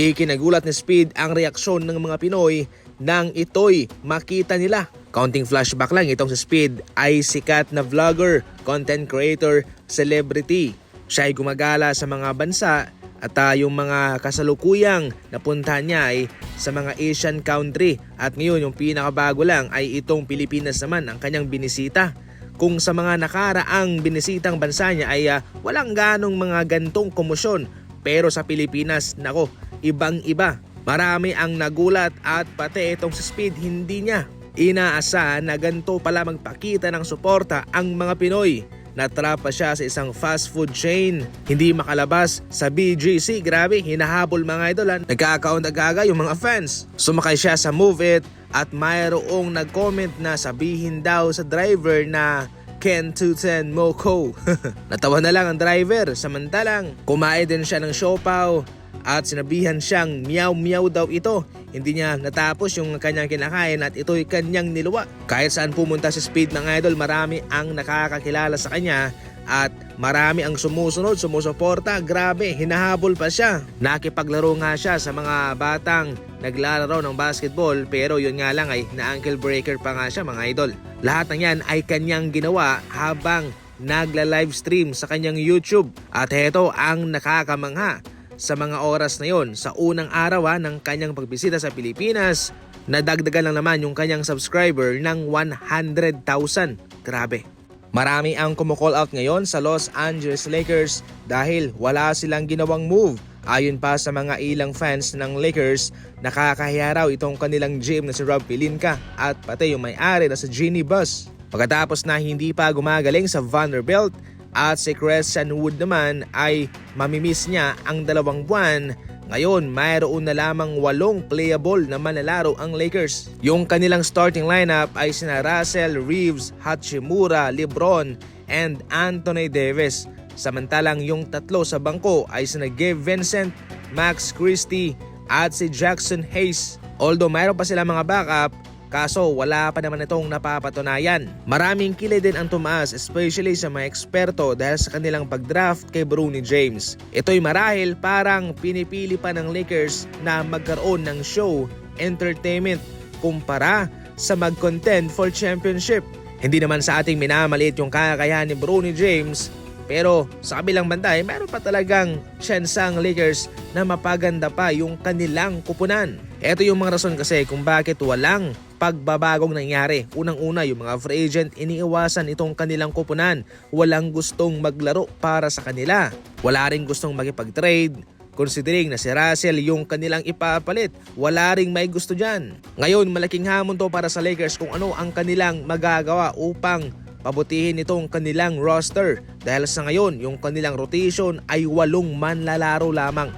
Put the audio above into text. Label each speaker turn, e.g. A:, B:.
A: Ikinagulat ni Speed ang reaksyon ng mga Pinoy nang ito'y makita nila. Counting flashback lang, itong si Speed ay sikat na vlogger, content creator, celebrity. Siya ay gumagala sa mga bansa at ah, yung mga kasalukuyang napuntahan niya ay sa mga Asian country. At ngayon yung pinakabago lang ay itong Pilipinas naman ang kanyang binisita. Kung sa mga nakaraang binisitang bansa niya ay ah, walang ganong mga gantong komosyon. Pero sa Pilipinas, nako, ibang iba. Marami ang nagulat at pati itong sa speed hindi niya. Inaasahan na ganito pala magpakita ng suporta ang mga Pinoy. Natrapa siya sa isang fast food chain. Hindi makalabas sa BGC. Grabe, hinahabol mga idol. ah. Nagkakaon agaga yung mga fans. Sumakay siya sa Move It at mayroong nag-comment na sabihin daw sa driver na Ken 210 Moko. Natawa na lang ang driver. Samantalang, kumain din siya ng siopaw at sinabihan siyang meow daw ito. Hindi niya natapos yung kanyang kinakain at ito'y kanyang niluwa. Kahit saan pumunta si Speed mga idol, marami ang nakakakilala sa kanya at marami ang sumusunod, sumusuporta. Grabe, hinahabol pa siya. Nakipaglaro nga siya sa mga batang naglalaro ng basketball pero yun nga lang ay na ankle breaker pa nga siya mga idol. Lahat ng yan ay kanyang ginawa habang nagla-livestream sa kanyang YouTube. At heto ang nakakamangha sa mga oras na yon sa unang araw ah, ng kanyang pagbisita sa Pilipinas. Nadagdagan lang naman yung kanyang subscriber ng 100,000. Grabe. Marami ang kumukall out ngayon sa Los Angeles Lakers dahil wala silang ginawang move. Ayon pa sa mga ilang fans ng Lakers, nakakahiya raw itong kanilang gym na si Rob Pelinka at pati yung may-ari na si Jeannie Buss. Pagkatapos na hindi pa gumagaling sa Vanderbilt at si Christian Wood naman ay mamimiss niya ang dalawang buwan ngayon, mayroon na lamang walong playable na manlalaro ang Lakers. Yung kanilang starting lineup ay sina Russell, Reeves, Hachimura, Lebron, and Anthony Davis. Samantalang yung tatlo sa bangko ay sina Gabe Vincent, Max Christie, at si Jackson Hayes. Although mayroon pa sila mga backup, Kaso wala pa naman itong napapatunayan. Maraming kilay din ang tumaas especially sa mga eksperto dahil sa kanilang pagdraft kay Bruni James. Ito'y marahil parang pinipili pa ng Lakers na magkaroon ng show, entertainment kumpara sa mag-contend for championship. Hindi naman sa ating minamaliit yung kakayahan ni Bruni James pero sa kabilang banda ay meron pa talagang chance ang Lakers na mapaganda pa yung kanilang kupunan. Ito yung mga rason kasi kung bakit walang pagbabagong nangyari. Unang-una, yung mga free agent, iniiwasan itong kanilang kupunan. Walang gustong maglaro para sa kanila. Wala rin gustong makipag-trade. Considering na si Russell yung kanilang ipapalit, wala ring may gusto dyan. Ngayon, malaking hamon to para sa Lakers kung ano ang kanilang magagawa upang pabutihin itong kanilang roster dahil sa ngayon yung kanilang rotation ay walong manlalaro lamang.